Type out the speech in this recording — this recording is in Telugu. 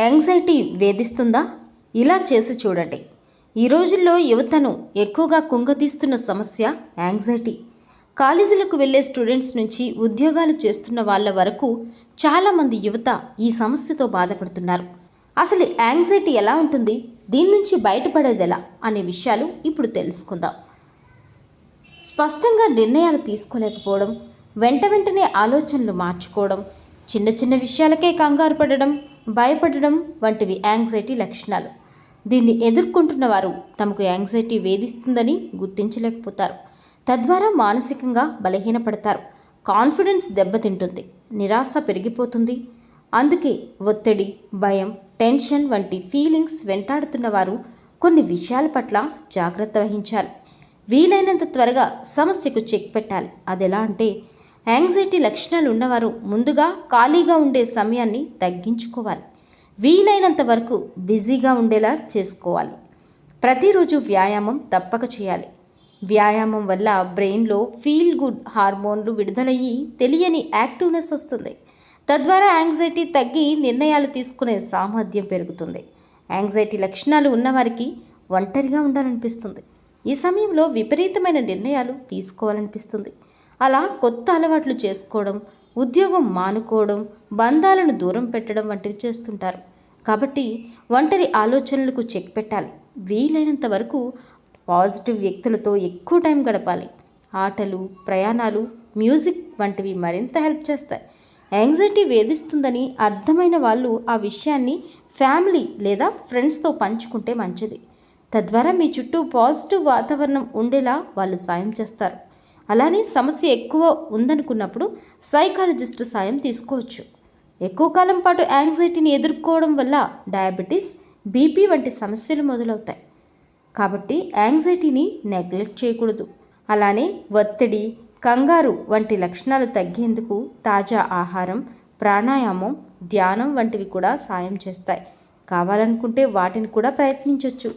యాంగ్జైటీ వేధిస్తుందా? ఇలా చేసి చూడండి. ఈ రోజుల్లో యువతను ఎక్కువగా కుంగతీస్తున్న సమస్య యాంగ్జైటీ. కాలేజీలకు వెళ్ళే స్టూడెంట్స్ నుంచి ఉద్యోగాలు చేస్తున్న వాళ్ళ వరకు చాలామంది యువత ఈ సమస్యతో బాధపడుతున్నారు. అసలు యాంగ్జైటీ ఎలా ఉంటుంది? దీని నుంచి బయటపడేది ఎలా? అనే విషయాలు ఇప్పుడు తెలుసుకుందాం. స్పష్టంగా నిర్ణయాలు తీసుకోలేకపోవడం వెంట వెంటనే ఆలోచనలు మార్చుకోవడం చిన్న చిన్న విషయాలకే కంగారు పడడం భయపడడం వంటివి యాంగ్జైటీ లక్షణాలు. దీన్ని ఎదుర్కొంటున్న వారు తమకు యాంగ్జైటీ వేధిస్తుందని గుర్తించలేకపోతారు. తద్వారా మానసికంగా బలహీనపడతారు. కాన్ఫిడెన్స్ దెబ్బతింటుంది. నిరాశ పెరిగిపోతుంది. అందుకే ఒత్తిడి భయం టెన్షన్ వంటి ఫీలింగ్స్ వెంటాడుతున్న వారు కొన్ని విషయాల పట్ల జాగ్రత్త వహించాలి. వీలైనంత త్వరగా సమస్యకు చెక్ పెట్టాలి. అది ఎలా అంటే యాంగ్జైటీ లక్షణాలు ఉన్నవారు ముందుగా ఖాళీగా ఉండే సమయాన్ని తగ్గించుకోవాలి. వీలైనంత వరకు బిజీగా ఉండేలా చేసుకోవాలి. ప్రతిరోజు వ్యాయామం తప్పక చేయాలి. వ్యాయామం వల్ల బ్రెయిన్లో ఫీల్ గుడ్ హార్మోన్లు విడుదలయ్యి తెలియని యాక్టివ్నెస్ వస్తుంది. తద్వారా యాంగ్జైటీ తగ్గి నిర్ణయాలు తీసుకునే సామర్థ్యం పెరుగుతుంది. యాంగ్జైటీ లక్షణాలు ఉన్నవారికి ఒంటరిగా ఉండాలనిపిస్తుంది. ఈ సమయంలో విపరీతమైన నిర్ణయాలు తీసుకోవాలనిపిస్తుంది. అలా కొత్త అలవాట్లు చేసుకోవడం ఉద్యోగం మానుకోవడం బంధాలను దూరం పెట్టడం వంటివి చేస్తుంటారు. కాబట్టి ఒంటరి ఆలోచనలకు చెక్ పెట్టాలి. వీలైనంత వరకు పాజిటివ్ వ్యక్తులతో ఎక్కువ టైం గడపాలి. ఆటలు ప్రయాణాలు మ్యూజిక్ వంటివి మరింత హెల్ప్ చేస్తాయి. యాంగ్జైటీ వేధిస్తుందని అర్థమైన వాళ్ళు ఆ విషయాన్ని ఫ్యామిలీ లేదా ఫ్రెండ్స్తో పంచుకుంటే మంచిది. తద్వారా మీ చుట్టూ పాజిటివ్ వాతావరణం ఉండేలా వాళ్ళు సాయం చేస్తారు. అలానే సమస్య ఎక్కువ ఉందనుకున్నప్పుడు సైకాలజిస్ట్ సాయం తీసుకోవచ్చు. ఎక్కువ కాలం పాటు యాంగ్జైటీని ఎదుర్కోవడం వల్ల డయాబెటీస్ బీపీ వంటి సమస్యలు మొదలవుతాయి. కాబట్టి యాంగ్జైటీని నెగ్లెక్ట్ చేయకూడదు. అలానే ఒత్తిడి కంగారు వంటి లక్షణాలు తగ్గేందుకు తాజా ఆహారం ప్రాణాయామం ధ్యానం వంటివి కూడా సాయం చేస్తాయి. కావాలనుకుంటే వాటిని కూడా ప్రయత్నించవచ్చు